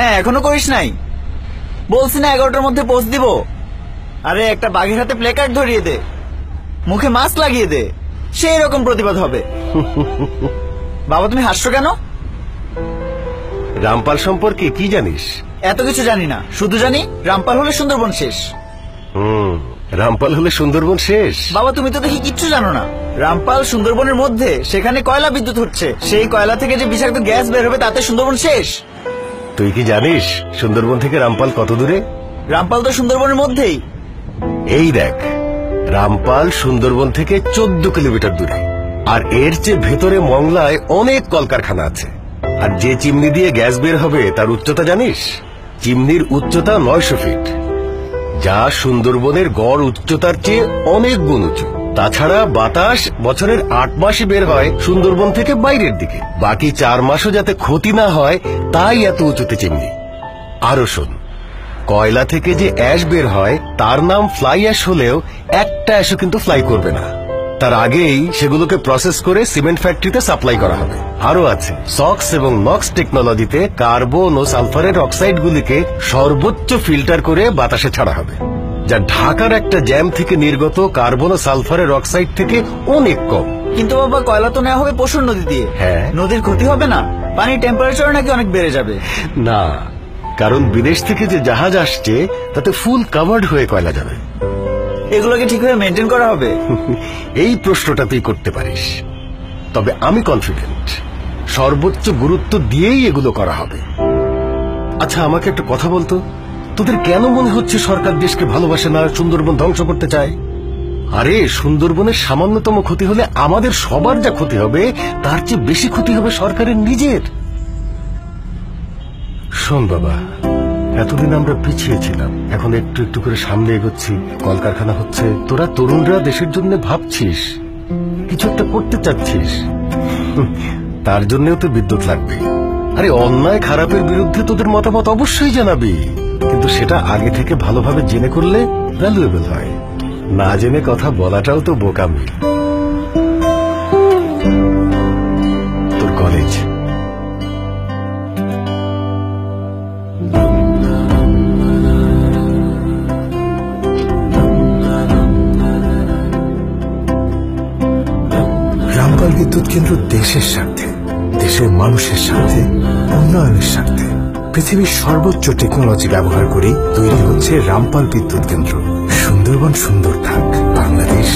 হ্যাঁ এখনও করিস নাই। বলছি না এগারোটার মধ্যে পৌঁছ দিব। আরে একটা বাঘের হাতে প্লেকার্ড ধরিয়ে দে। মুখে মাস্ক লাগিয়ে দে। সেই রকম প্রতিবাদ হবে। বাবা তুমি হাসছো কেন? রামপাল সম্পর্কে কি জানিস? এত কিছু জানি না। শুধু জানি রামপাল হলে সুন্দরবন শেষ। হুম রামপাল হলে সুন্দরবন শেষ। বাবা তুমি তো দেখি কিচ্ছু জানো না। রামপাল সুন্দরবনের মধ্যে সেখানে কয়লা বিদ্যুৎ হচ্ছে। সেই কয়লা থেকে যে বিষাক্ত গ্যাস বের হবে তাতে সুন্দরবন শেষ। তুই কি জানিস সুন্দরবন থেকে রামপাল কত দূরে? রামপাল তো সুন্দরবনের মধ্যেই। এই দেখ রামপাল সুন্দরবন থেকে চোদ্দ কিলোমিটার দূরে। আর এর চেয়ে ভেতরে মংলায় অনেক কলকারখানা আছে। আর যে চিমনি দিয়ে গ্যাস বের হবে তার উচ্চতা জানিস? চিমনির উচ্চতা নয়শো ফিট। যা সুন্দরবনের গড় উচ্চতার চেয়ে অনেক গুণ উঁচু। তাছাড়া বাতাস বছরের আট মাসে বের হয় সুন্দরবন থেকে বাইরের দিকে। বাকি চার মাসও যাতে ক্ষতি না হয়, তাই এত উঁচুতে চিমনি। আরও শোন, কয়লা থেকে যে অ্যাশ বের হয়, তার নাম ফ্লাই অ্যাশ হলেও একটা অ্যাশও কিন্তু ফ্লাই করবে না। তার আগেই সেগুলোকে প্রসেস করে সিমেন্ট ফ্যাক্টরিতে সাপ্লাই করা হবে। আরও আছে, সক্স এবং নক্স টেকনোলজিতে কার্বন ও সালফারের অক্সাইড গুলিকে সর্বোচ্চ ফিল্টার করে বাতাসে ছাড়া হবে। যা ঢাকার একটা জ্যাম থেকে নির্গত কার্বন ও সালফারের অক্সাইড থেকে অনেক কম। কিন্তু বাবা কয়লা তো নেওয়া হবে পশুর নদী দিয়ে। হ্যাঁ। নদীর ক্ষতি হবে না? পানির টেম্পারেচার নাকি অনেক বেড়ে যাবে? না কারণ বিদেশ থেকে যে জাহাজ আসছে তাতে ফুল কাভার্ড হয়ে কয়লা যাবে। এগুলোকে ঠিকভাবে মেনটেন করা হবে? এই প্রশ্নটা তুই করতে পারিস। তবে আমি কনফিডেন্ট সর্বোচ্চ গুরুত্ব দিয়েই এগুলো করা হবে। আচ্ছা আমাকে একটা কথা বলতো? তোদের কেন মনে হচ্ছে সরকার দেশকে ভালোবাসে না সুন্দরবন ধ্বংস করতে চায়? আরে, সুন্দরবনের সামান্যতম ক্ষতি হলে আমাদের সবার যা ক্ষতি হবে, তার চেয়ে বেশি ক্ষতি হবে সরকারের নিজের। শোন বাবা, এতদিন আমরা পিছিয়ে ছিলাম, এখন একটু একটু করে সামনে এগোচ্ছি, কলকারখানা হচ্ছে। তোরা তরুণরা দেশের জন্য ভাবছিস, কিছু একটা করতে চাচ্ছিস। তার জন্যও তো বিদ্যুৎ লাগবে। আরে, অন্যায় খারাপের বিরুদ্ধে তোদের মতামত অবশ্যই জানাবি। কিন্তু সেটা আগে থেকে ভালোভাবে জেনে করলে ভ্যালুয়েবল হয়। না জেনে কথা বলাটাও তো বোকামি। তোর কলেজ রামপাল বিদ্যুৎ কেন্দ্র দেশের স্বার্থে। দেশের মানুষের স্বার্থে, উন্নয়নের স্বার্থে। পৃথিবীর সর্বোচ্চ টেকনোলজি ব্যবহার করে, তৈরি হচ্ছে রামপাল বিদ্যুৎ কেন্দ্র। সুন্দরবন সুন্দর থাক, বাংলাদেশ